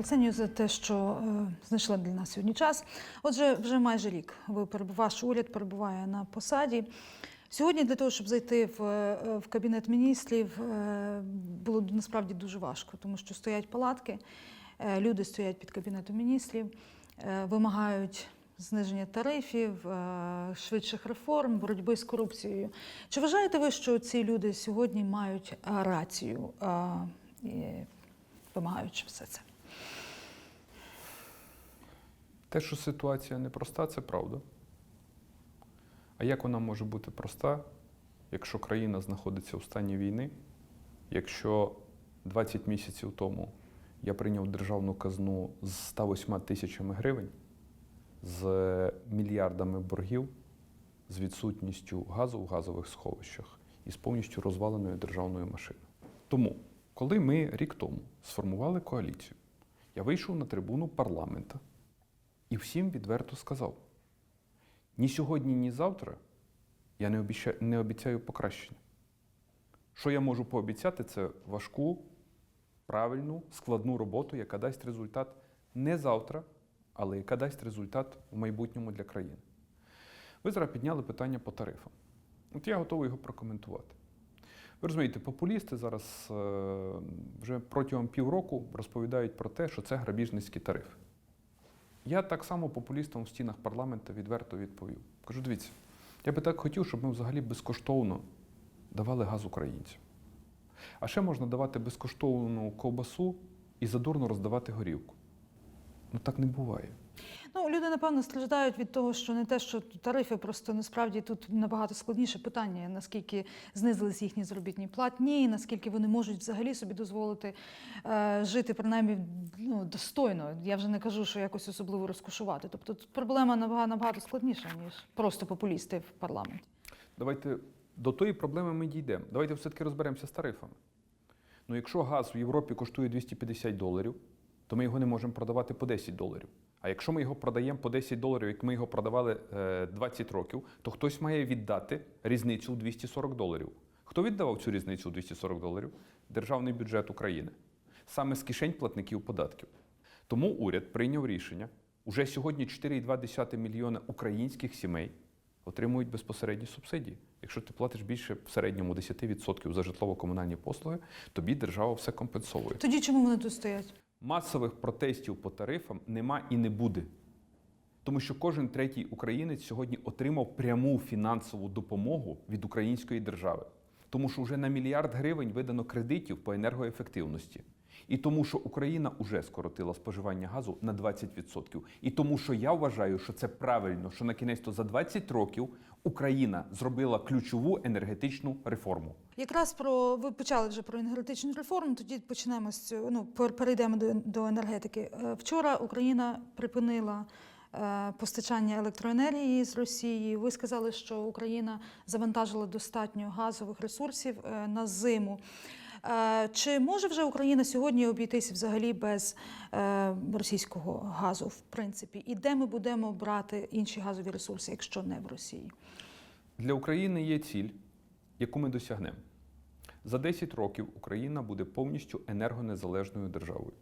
Арсенію, за те, що е, знайшли для нас сьогодні час. Отже, вже майже рік ви ваш уряд перебуває на посаді. Сьогодні для того, щоб зайти в, е, в кабінет міністрів, е, було насправді дуже важко, тому що стоять палатки, люди стоять під кабінетом міністрів, вимагають зниження тарифів, швидших реформ, боротьби з корупцією. Чи вважаєте ви, що ці люди сьогодні мають рацію, вимагаючи все це? Те, що ситуація непроста, це правда. А як вона може бути проста, якщо країна знаходиться у стані війни, якщо 20 місяців тому я прийняв державну казну з 108 тисячами гривень, з мільярдами боргів, з відсутністю газу в газових сховищах і з повністю розваленою державною машиною. Тому, коли ми рік тому сформували коаліцію, я вийшов на трибуну парламента і всім відверто сказав: ні сьогодні, ні завтра я не обіцяю, не обіцяю покращення. Що я можу пообіцяти, це важку, правильну, складну роботу, яка дасть результат не завтра, але яка дасть результат в майбутньому для країни. Ви зараз підняли питання по тарифам. От я готовий його прокоментувати. Ви розумієте, популісти зараз е, вже протягом півроку розповідають про те, що це грабіжницькі тарифи. Я так само популістам в стінах парламенту відверто відповів. Кажу, дивіться, я би так хотів, щоб ми взагалі безкоштовно давали газ українцям. А ще можна давати безкоштовну ковбасу і задурно роздавати горівку. Ну так не буває. Ну, люди, напевно, страждають від того, що не те, що тарифи, просто насправді тут набагато складніше питання, наскільки знизились їхні заробітні платні, наскільки вони можуть взагалі собі дозволити е, жити принаймні ну, достойно. Я вже не кажу, що якось особливо розкошувати. Тобто тут проблема набагато, набагато складніша, ніж просто популісти в парламенті. Давайте до тої проблеми ми дійдемо. Давайте все-таки розберемося з тарифами. Ну, якщо газ в Європі коштує 250 доларів, то ми його не можемо продавати по 10 доларів. А якщо ми його продаємо по 10 доларів, як ми його продавали е, 20 років, то хтось має віддати різницю в 240 доларів. Хто віддавав цю різницю в 240 доларів? Державний бюджет України. Саме з кишень платників податків. Тому уряд прийняв рішення. Уже сьогодні 4,2 мільйона українських сімей отримують безпосередні субсидії. Якщо ти платиш більше в середньому 10% за житлово-комунальні послуги, тобі держава все компенсовує. Тоді чому вони тут стоять? Масових протестів по тарифам нема і не буде. Тому що кожен третій українець сьогодні отримав пряму фінансову допомогу від української держави. Тому що вже на мільярд гривень видано кредитів по енергоефективності. І тому, що Україна вже скоротила споживання газу на 20%. І тому, що я вважаю, що це правильно, що на кінець то за 20 років Україна зробила ключову енергетичну реформу. Якраз про ви почали вже про енергетичну реформу. Тоді почнемо з. Ну перейдемо до, до енергетики. Е, Вчора Україна припинила е, постачання електроенергії з Росії. Ви сказали, що Україна завантажила достатньо газових ресурсів е, на зиму. Е, Чи може вже Україна сьогодні обійтися взагалі без е, російського газу, в принципі? І де ми будемо брати інші газові ресурси, якщо не в Росії? Для України є ціль, яку ми досягнемо. За 10 років Україна буде повністю енергонезалежною державою.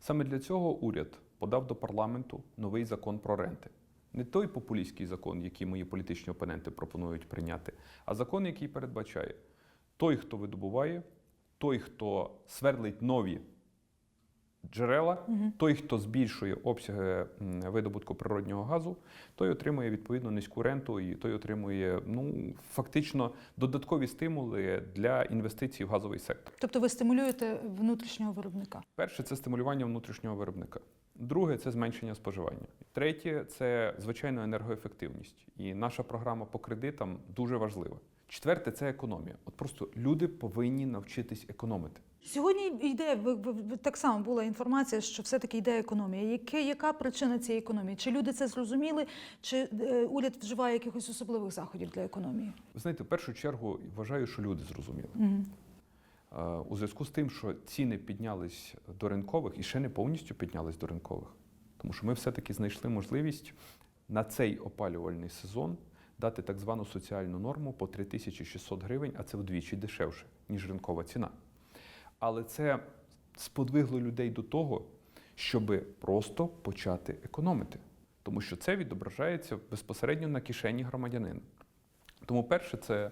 Саме для цього уряд подав до парламенту новий закон про ренти. Не той популістський закон, який мої політичні опоненти пропонують прийняти, а закон, який передбачає той, хто видобуває, той, хто свердлить нові джерела, той, хто збільшує обсяги видобутку природнього газу, той отримує відповідно низьку ренту і той отримує ну, фактично додаткові стимули для інвестицій в газовий сектор. Тобто ви стимулюєте внутрішнього виробника? Перше це стимулювання внутрішнього виробника. Друге це зменшення споживання. Третє це звичайно енергоефективність. І наша програма по кредитам дуже важлива. Четверте це економія. От просто люди повинні навчитись економити. Сьогодні йде так само була інформація, що все-таки йде економія. Яке, яка причина цієї економії? Чи люди це зрозуміли, чи е, уряд вживає якихось особливих заходів для економії? Ви знаєте, в першу чергу вважаю, що люди зрозуміли. Е, У зв'язку з тим, що ціни піднялись до ринкових і ще не повністю піднялись до ринкових. Тому що ми все-таки знайшли можливість на цей опалювальний сезон дати так звану соціальну норму по 3600 гривень, а це вдвічі дешевше, ніж ринкова ціна. Але це сподвигло людей до того, щоб просто почати економити. Тому що це відображається безпосередньо на кишені громадянина. Тому перше, це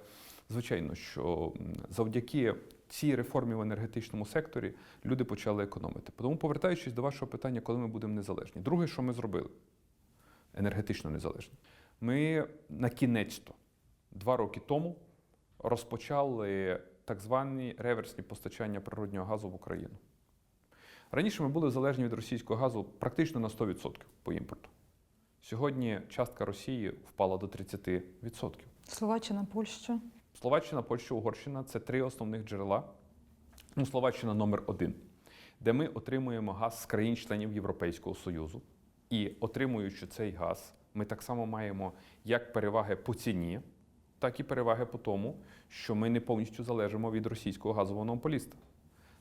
звичайно, що завдяки цій реформі в енергетичному секторі люди почали економити. Тому, повертаючись до вашого питання, коли ми будемо незалежні. Друге, що ми зробили енергетично незалежні, ми на кінець-то два роки тому розпочали так звані реверсні постачання природнього газу в Україну. Раніше ми були залежні від російського газу практично на 100% по імпорту. Сьогодні частка Росії впала до 30%. Словаччина, Польща. Словаччина, Польща, Угорщина це три основних джерела. Ну, Словаччина номер один, де ми отримуємо газ з країн-членів Європейського Союзу. І отримуючи цей газ, ми так само маємо як переваги по ціні, так і переваги по тому, що ми не повністю залежимо від російського газового монополіста.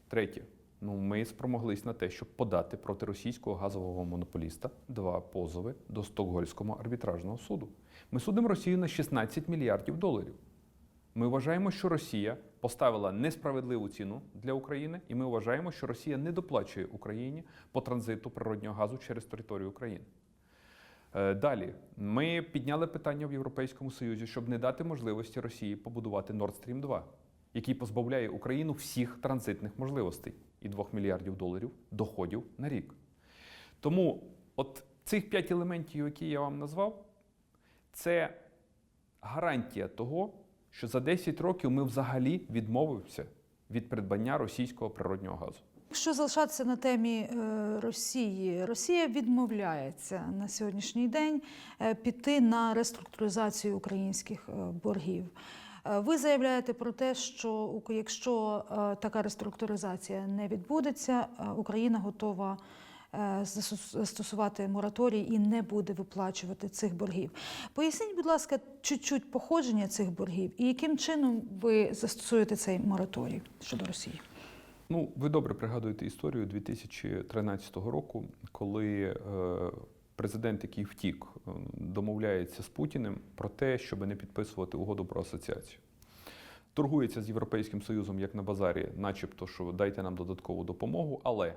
Третє, ну ми спромоглись на те, щоб подати проти російського газового монополіста два позови до Стокгольмського арбітражного суду. Ми судимо Росію на 16 мільярдів доларів. Ми вважаємо, що Росія поставила несправедливу ціну для України, і ми вважаємо, що Росія не доплачує Україні по транзиту природнього газу через територію України. Е, Далі ми підняли питання в Європейському Союзі, щоб не дати можливості Росії побудувати Nord Stream 2, який позбавляє Україну всіх транзитних можливостей і 2 мільярдів доларів доходів на рік. Тому от цих п'ять елементів, які я вам назвав, це гарантія того, що за 10 років ми взагалі відмовимося від придбання російського природнього газу. Якщо залишатися на темі е, Росії, Росія відмовляється на сьогоднішній день е, піти на реструктуризацію українських е, боргів. Ви заявляєте про те, що якщо така реструктуризація не відбудеться, Україна готова застос- застосувати мораторій і не буде виплачувати цих боргів. Поясніть, будь ласка, чуть-чуть походження цих боргів і яким чином ви застосуєте цей мораторій щодо Росії? Ну, ви добре пригадуєте історію 2013 року, коли е, президент, який втік, е, домовляється з Путіним про те, щоб не підписувати угоду про асоціацію. Торгується з Європейським Союзом як на базарі, начебто, що дайте нам додаткову допомогу, але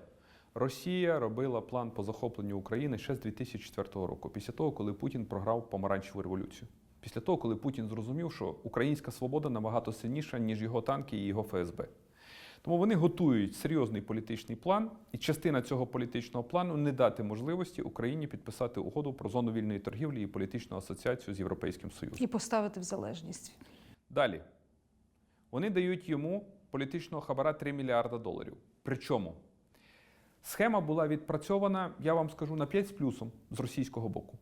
Росія робила план по захопленню України ще з 2004 року, після того, коли Путін програв помаранчеву революцію. Після того, коли Путін зрозумів, що українська свобода набагато сильніша, ніж його танки і його ФСБ. Тому вони готують серйозний політичний план, і частина цього політичного плану не дати можливості Україні підписати угоду про зону вільної торгівлі і політичну асоціацію з Європейським Союзом. І поставити в залежність. Далі вони дають йому політичного хабара 3 мільярда доларів. Причому схема була відпрацьована, я вам скажу, на 5 з плюсом з російського боку.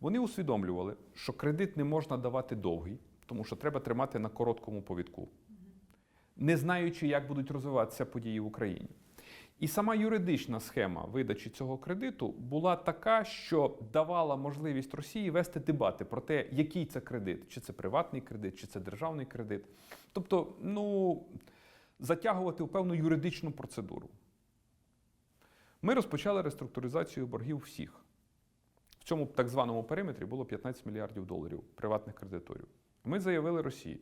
Вони усвідомлювали, що кредит не можна давати довгий, тому що треба тримати на короткому повідку, не знаючи, як будуть розвиватися події в Україні. І сама юридична схема видачі цього кредиту була така, що давала можливість Росії вести дебати про те, який це кредит, чи це приватний кредит, чи це державний кредит. Тобто, ну, затягувати в певну юридичну процедуру. Ми розпочали реструктуризацію боргів всіх. В цьому так званому периметрі було 15 мільярдів доларів приватних кредиторів. Ми заявили Росії.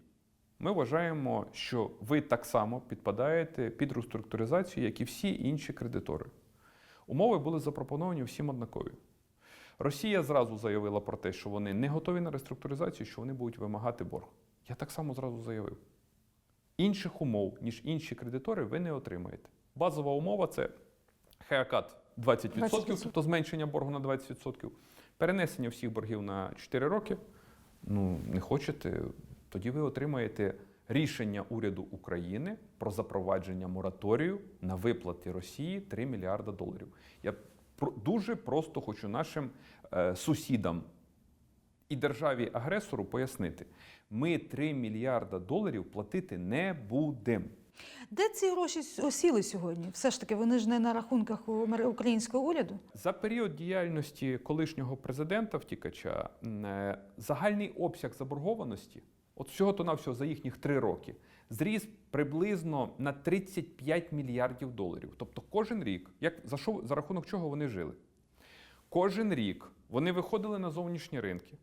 Ми вважаємо, що ви так само підпадаєте під реструктуризацію, як і всі інші кредитори. Умови були запропоновані всім однакові. Росія зразу заявила про те, що вони не готові на реструктуризацію, що вони будуть вимагати борг. Я так само зразу заявив. Інших умов, ніж інші кредитори, ви не отримаєте. Базова умова це хеакат 20%, 20%. тобто зменшення боргу на 20%, перенесення всіх боргів на 4 роки. Ну, не хочете, тоді ви отримаєте рішення уряду України про запровадження мораторію на виплати Росії 3 мільярда доларів. Я дуже просто хочу нашим е, сусідам і державі-агресору пояснити: ми 3 мільярда доларів платити не будемо. Де ці гроші осіли сьогодні? Все ж таки, вони ж не на рахунках українського уряду. За період діяльності колишнього президента втікача е, загальний обсяг заборгованості, от всього то навсього за їхніх три роки, зріс приблизно на 35 мільярдів доларів. Тобто кожен рік, як за що за рахунок чого вони жили? Кожен рік вони виходили на зовнішні ринки,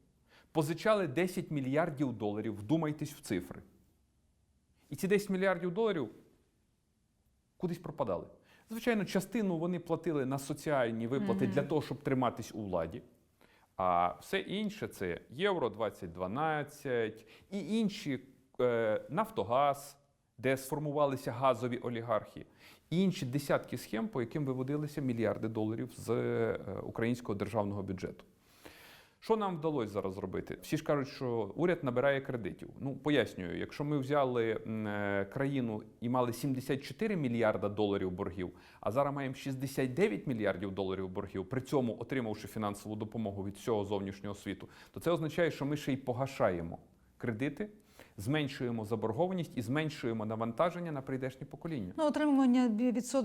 позичали 10 мільярдів доларів, вдумайтесь в цифри. І ці 10 мільярдів доларів кудись пропадали. Звичайно, частину вони платили на соціальні виплати для того, щоб триматись у владі. А все інше це Євро 2012 і інші е, Нафтогаз, де сформувалися газові олігархи, інші десятки схем, по яким виводилися мільярди доларів з е, українського державного бюджету. Що нам вдалося зараз зробити? Всі ж кажуть, що уряд набирає кредитів. Ну, пояснюю, якщо ми взяли е, країну і мали 74 мільярда доларів боргів, а зараз маємо 69 мільярдів доларів боргів, при цьому отримавши фінансову допомогу від всього зовнішнього світу, то це означає, що ми ще й погашаємо кредити, зменшуємо заборгованість і зменшуємо навантаження на прийдешні покоління. Ну, отримування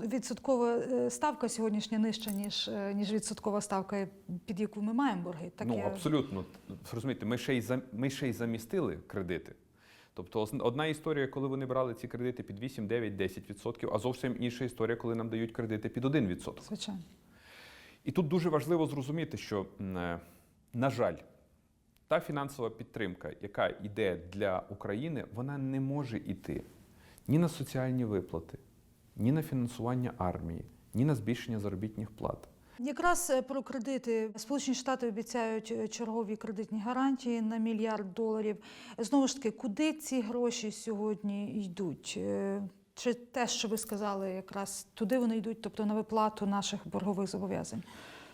відсоткова е, ставка сьогоднішня нижча, ніж, е, ніж відсоткова ставка, під яку ми маємо борги. Так ну, я- абсолютно. Розумієте, ми ще, й зам- ми ще й замістили кредити. Тобто одна історія, коли вони брали ці кредити під 8, 9, 10 відсотків, а зовсім інша історія, коли нам дають кредити під 1 відсоток. Звичайно. І тут дуже важливо зрозуміти, що, е, на жаль, та фінансова підтримка, яка йде для України, вона не може йти ні на соціальні виплати, ні на фінансування армії, ні на збільшення заробітних плат. Якраз е, про кредити Сполучені Штати обіцяють е, чергові кредитні гарантії на мільярд доларів. Знову ж таки, куди ці гроші сьогодні йдуть? Е, Чи те, що ви сказали, якраз туди вони йдуть, тобто на виплату наших боргових зобов'язань?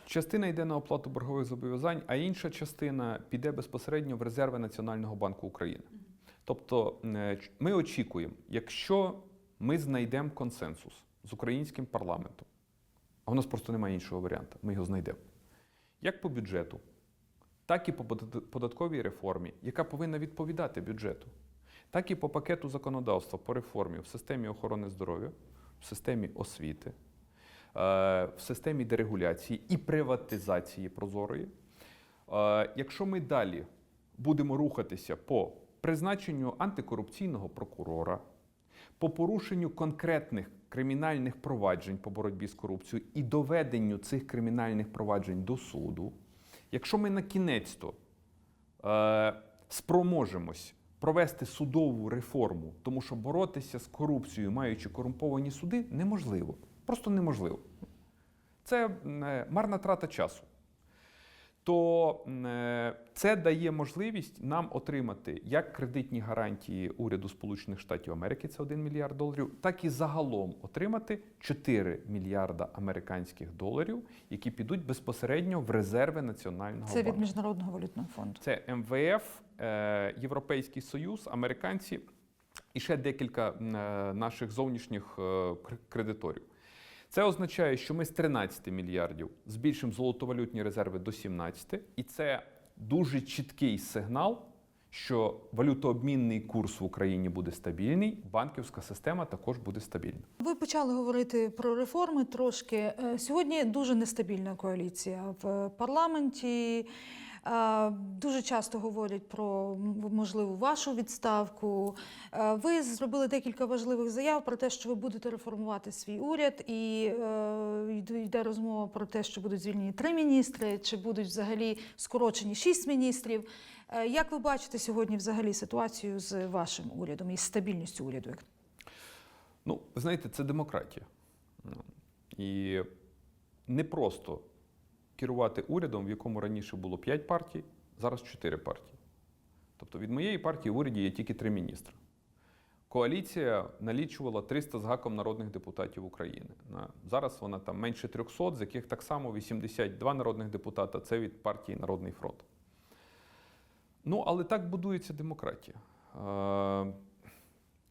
Частина йде на оплату боргових зобов'язань, а інша частина піде безпосередньо в резерви Національного банку України. Тобто е, ми очікуємо, якщо ми знайдемо консенсус з українським парламентом, а у нас просто немає іншого варіанту, ми його знайдемо. Як по бюджету, так і по податковій реформі, яка повинна відповідати бюджету, так і по пакету законодавства по реформі в системі охорони здоров'я, в системі освіти, в системі дерегуляції і приватизації прозорої. Е, Якщо ми далі будемо рухатися по призначенню антикорупційного прокурора, по порушенню конкретних кримінальних проваджень по боротьбі з корупцією і доведенню цих кримінальних проваджень до суду, якщо ми на кінець-то е, спроможемось провести судову реформу, тому що боротися з корупцією, маючи корумповані суди, неможливо. Просто неможливо. Це е, марна трата часу. То е, це дає можливість нам отримати як кредитні гарантії уряду Сполучених Штатів Америки, це 1 мільярд доларів, так і загалом отримати 4 мільярда американських доларів, які підуть безпосередньо в резерви національного Це від. Міжнародного валютного фонду. Це МВФ, е, Європейський Союз, американці і ще декілька наших зовнішніх кредиторів. Це означає, що ми з 13 мільярдів збільшимо золотовалютні резерви до 17, і це дуже чіткий сигнал, що валютообмінний курс в Україні буде стабільний, банківська система також буде стабільна. Ви почали говорити про реформи трошки. Е, Сьогодні дуже нестабільна коаліція в парламенті. Дуже часто говорять про можливу вашу відставку. Ви зробили декілька важливих заяв про те, що ви будете реформувати свій уряд, і е, йде- розмова про те, що будуть звільнені три міністри, чи будуть взагалі скорочені шість міністрів. Е, Як ви бачите сьогодні взагалі ситуацію з вашим урядом і стабільністю уряду? Ну, знаєте, це демократія. І не просто керувати урядом, в якому раніше було 5 партій, зараз 4 партії. Тобто від моєї партії в уряді є тільки 3 міністри. Коаліція налічувала 300 з гаком народних депутатів України. Зараз вона там менше 300, з яких так само 82 народних депутата це від партії Народний фронт. Ну, але так будується демократія. Е,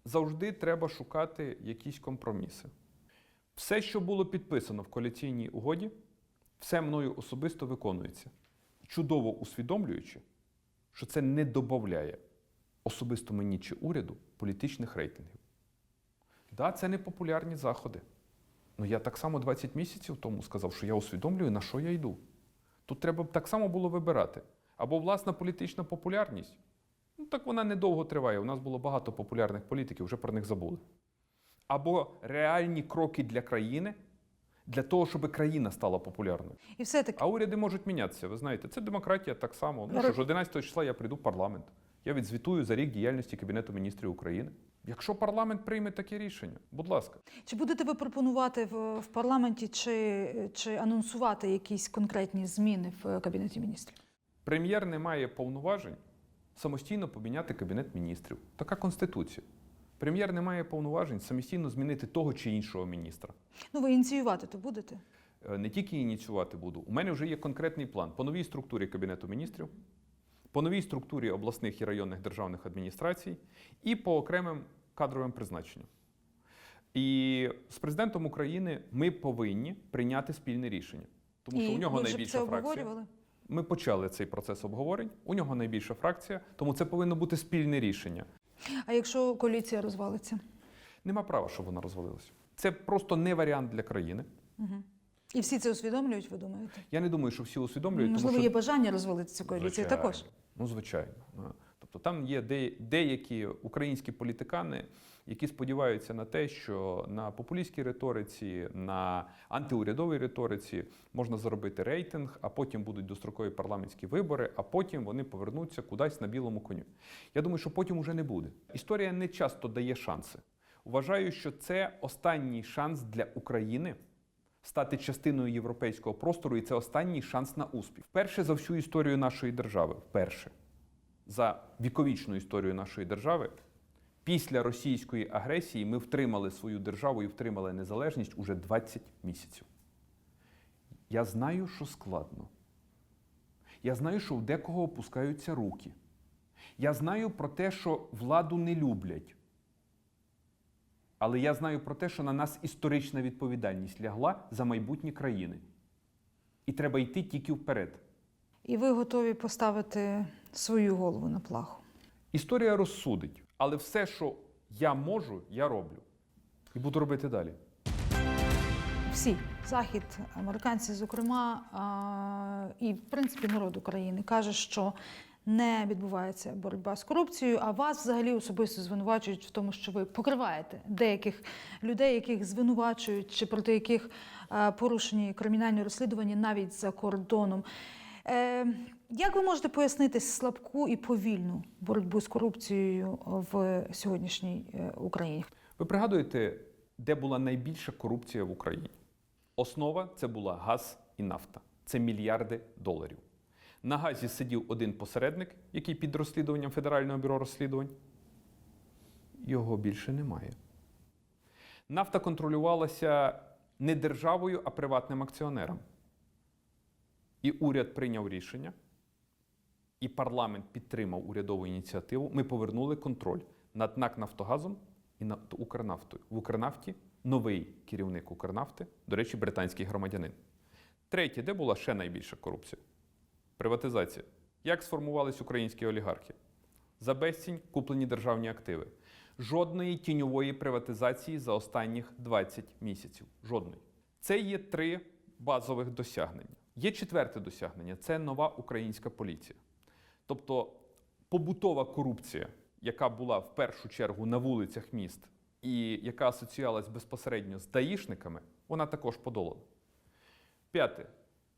завжди треба шукати якісь компроміси. Все, що було підписано в коаліційній угоді, все мною особисто виконується, чудово усвідомлюючи, що це не додає особисто мені чи уряду політичних рейтингів. Да, це не популярні заходи. Ну я так само 20 місяців тому сказав, що я усвідомлюю, на що я йду. Тут треба б так само було вибирати. Або власна політична популярність. Ну так вона недовго триває. У нас було багато популярних політиків, вже про них забули. Або реальні кроки для країни, для того, щоб країна стала популярною. І все-таки А уряди можуть мінятися. Ви знаєте, це демократія так само. Ну що ж, 11 числа я прийду в парламент. Я відзвітую за рік діяльності Кабінету міністрів України. Якщо парламент прийме таке рішення, будь ласка. Чи будете ви пропонувати в, в парламенті чи, чи анонсувати якісь конкретні зміни в кабінеті міністрів? Прем'єр не має повноважень самостійно поміняти кабінет міністрів. Така конституція. Прем'єр не має повноважень самостійно змінити того чи іншого міністра. Ну, ви ініціювати то будете? Е, Не тільки ініціювати буду. У мене вже є конкретний план по новій структурі кабінету міністрів, по новій структурі обласних і районних державних адміністрацій і по окремим кадровим призначенням. І з президентом України ми повинні прийняти спільне рішення, тому що І у нього вже найбільша це фракція. Ми почали цей процес обговорень. У нього найбільша фракція, тому це повинно бути спільне рішення. А якщо коаліція розвалиться? Нема права, щоб вона розвалилася. Це просто не варіант для країни. Угу. І всі це усвідомлюють, ви думаєте? Я не думаю, що всі усвідомлюють. Можливо, тому що... є бажання розвалити цю коаліцію також. Ну, звичайно. Тобто там є де- деякі українські політикани, які сподіваються на те, що на популістській риториці, на антиурядовій риториці можна заробити рейтинг, а потім будуть дострокові парламентські вибори, а потім вони повернуться кудись на білому коню. Я думаю, що потім уже не буде. Історія не часто дає шанси. Вважаю, що це останній шанс для України стати частиною європейського простору, і це останній шанс на успіх. Вперше за всю історію нашої держави, вперше за віковічну історію нашої держави, після російської агресії ми втримали свою державу і втримали незалежність уже 20 місяців. Я знаю, що складно. Я знаю, що в декого опускаються руки. Я знаю про те, що владу не люблять. Але я знаю про те, що на нас історична відповідальність лягла за майбутнє країни. І треба йти тільки вперед. І ви готові поставити свою голову на плаху. Історія розсудить, але все, що я можу, я роблю. І буду робити далі. Всі захід, американці, зокрема, і в принципі народ України каже, що не відбувається боротьба з корупцією, а вас взагалі особисто звинувачують в тому, що ви покриваєте деяких людей, яких звинувачують чи проти яких е, порушені кримінальні розслідування навіть за кордоном. Е, як ви можете пояснити слабку і повільну боротьбу з корупцією в сьогоднішній е, Україні? Ви пригадуєте, де була найбільша корупція в Україні? Основа це була газ і нафта. Це мільярди доларів. На газі сидів один посередник, який під розслідуванням Федерального бюро розслідувань. Його більше немає. Нафта контролювалася не державою, а приватним акціонером. І уряд прийняв рішення, і парламент підтримав урядову ініціативу. Ми повернули контроль над НАК Нафтогазом і над Укрнафтою. В Укрнафті новий керівник Укрнафти, до речі, британський громадянин. Третє, де була ще найбільша корупція? Приватизація. Як сформувались українські олігархи? За безцінь куплені державні активи. Жодної тіньової приватизації за останніх 20 місяців. Жодної. Це є три базових досягнення. Є четверте досягнення це нова українська поліція. Тобто побутова корупція, яка була в першу чергу на вулицях міст і яка асоціювалась безпосередньо з даїшниками, вона також подолана. П'яте.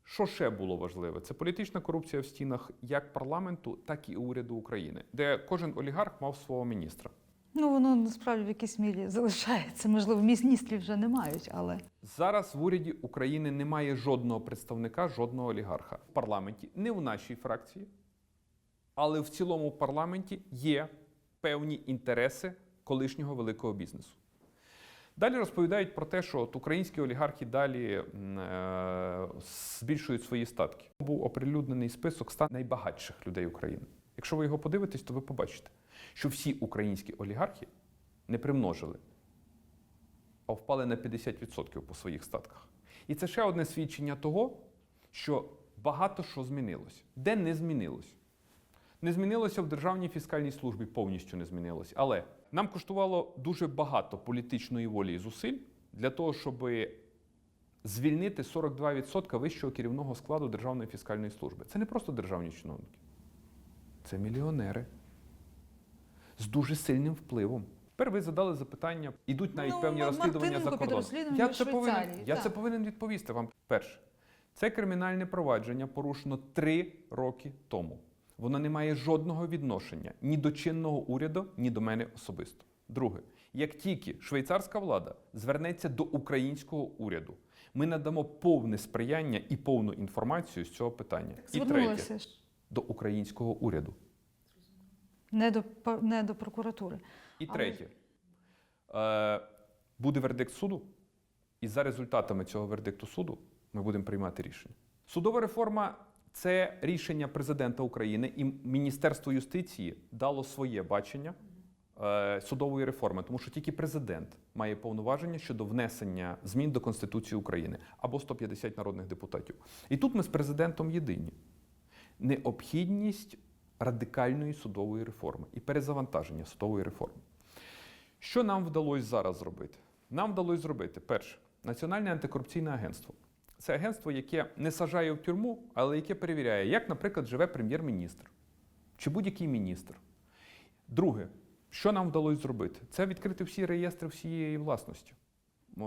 Що ще було важливе? Це політична корупція в стінах як парламенту, так і уряду України, де кожен олігарх мав свого міністра. Ну, воно насправді в якійсь мірі залишається. Можливо, міністрів вже не мають, але Зараз в уряді України немає жодного представника, жодного олігарха. В парламенті, не в нашій фракції, але в цілому парламенті є певні інтереси колишнього великого бізнесу. Далі розповідають про те, що от українські олігархи далі е, збільшують свої статки. Був оприлюднений список 100 найбагатших людей України. Якщо ви його подивитесь, то ви побачите, що всі українські олігархи не примножили, а впали на 50% по своїх статках. І це ще одне свідчення того, що багато що змінилось. Де не змінилось? Не змінилося в Державній фіскальній службі, повністю не змінилось. Але нам коштувало дуже багато політичної волі і зусиль для того, щоб звільнити 42% вищого керівного складу Державної фіскальної служби. Це не просто державні чиновники, це мільйонери з дуже сильним впливом. Тепер ви задали запитання, ідуть навіть Ну, певні розслідування за кордоном. Я це повинен, я це повинен відповісти вам. Перше, це кримінальне провадження порушено три роки тому. Воно не має жодного відношення ні до чинного уряду, ні до мене особисто. Друге, як тільки швейцарська влада звернеться до українського уряду, ми надамо повне сприяння і повну інформацію з цього питання. І третє, до українського уряду. не до, не до прокуратури. І Але- третє, е, буде вердикт суду, і за результатами цього вердикту суду ми будемо приймати рішення. Судова реформа це рішення президента України, і Міністерство юстиції дало своє бачення е, судової реформи, тому що тільки президент має повноваження щодо внесення змін до Конституції України або 150 народних депутатів. І тут ми з президентом єдині. Необхідність радикальної судової реформи і перезавантаження судової реформи. Що нам вдалося зараз зробити? Нам вдалося зробити перше Національне антикорупційне агентство. Це агентство, яке не сажає в тюрму, але яке перевіряє, як, наприклад, живе прем'єр-міністр чи будь-який міністр. Друге, що нам вдалося зробити? Це відкрити всі реєстри всієї власності.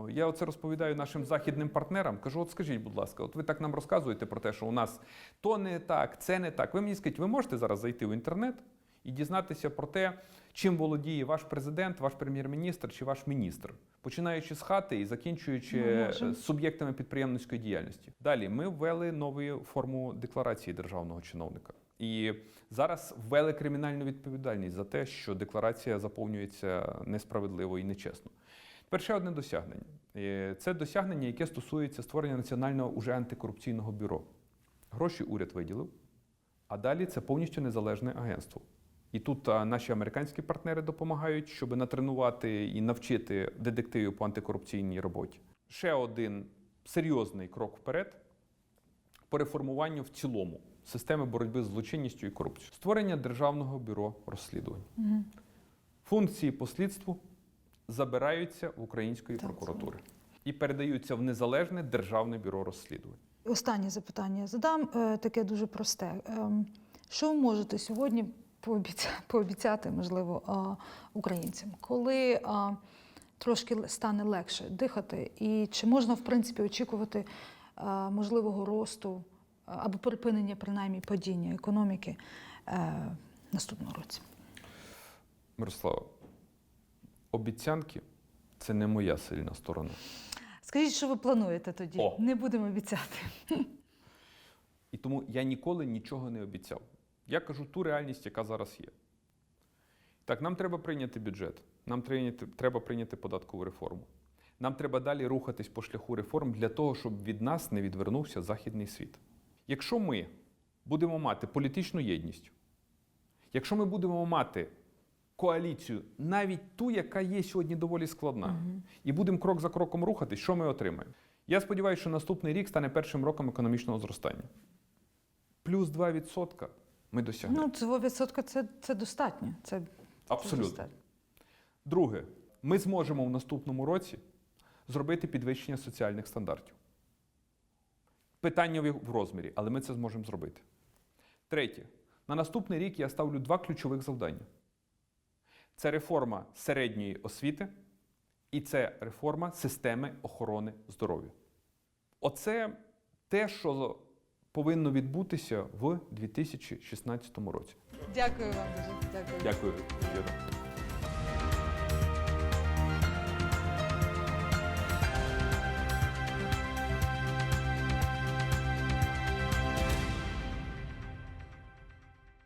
Я оце розповідаю нашим західним партнерам. Кажу: от скажіть, будь ласка, от ви так нам розказуєте про те, що у нас то не так, це не так. Ви мені скажіть, ви можете зараз зайти в інтернет і дізнатися про те, чим володіє ваш президент, ваш прем'єр-міністр чи ваш міністр, починаючи з хати і закінчуючи можемо. е, суб'єктами підприємницької діяльності. Далі ми ввели нову форму декларації державного чиновника. І зараз ввели кримінальну відповідальність за те, що декларація заповнюється несправедливо і нечесно. Тепер ще одне досягнення. Е, Це досягнення, яке стосується створення національного уже антикорупційного бюро. Гроші уряд виділив, а далі це повністю незалежне агентство. І тут наші американські партнери допомагають, щоб натренувати і навчити детективів по антикорупційній роботі. Ще один серйозний крок вперед по реформуванню в цілому системи боротьби з злочинністю і корупцією. Створення Державного бюро розслідувань. Функції по слідству забираються в української Так, прокуратури і передаються в незалежне Державне бюро розслідувань. Останнє запитання задам, е, таке дуже просте. Ем, Що ви можете сьогодні пообіцяти, можливо, українцям, коли трошки стане легше дихати, і чи можна, в принципі, очікувати можливого росту або припинення, принаймні, падіння економіки е, наступного році? Мирослава, обіцянки це не моя сильна сторона. Скажіть, що ви плануєте тоді? О. Не будемо обіцяти. І тому я ніколи нічого не обіцяв. Я кажу ту реальність, яка зараз є. Так, нам треба прийняти бюджет, нам треба прийняти податкову реформу. Нам треба далі рухатись по шляху реформ для того, щоб від нас не відвернувся західний світ. Якщо ми будемо мати політичну єдність, якщо ми будемо мати коаліцію, навіть ту, яка є сьогодні доволі складна, і будемо крок за кроком рухатись, що ми отримаємо? Я сподіваюся, що наступний рік стане першим роком економічного зростання. Плюс 2% ми досягнемо. Ну, цього відсотка це, це достатньо. Це, це достатньо. Друге, ми зможемо в наступному році зробити підвищення соціальних стандартів. Питання в розмірі, але ми це зможемо зробити. Третє, на наступний рік я ставлю два ключових завдання: це реформа середньої освіти і це реформа системи охорони здоров'я. Оце те, що повинно відбутися в 2016 році. Дякую вам дуже. Дякую. Дякую, Іра.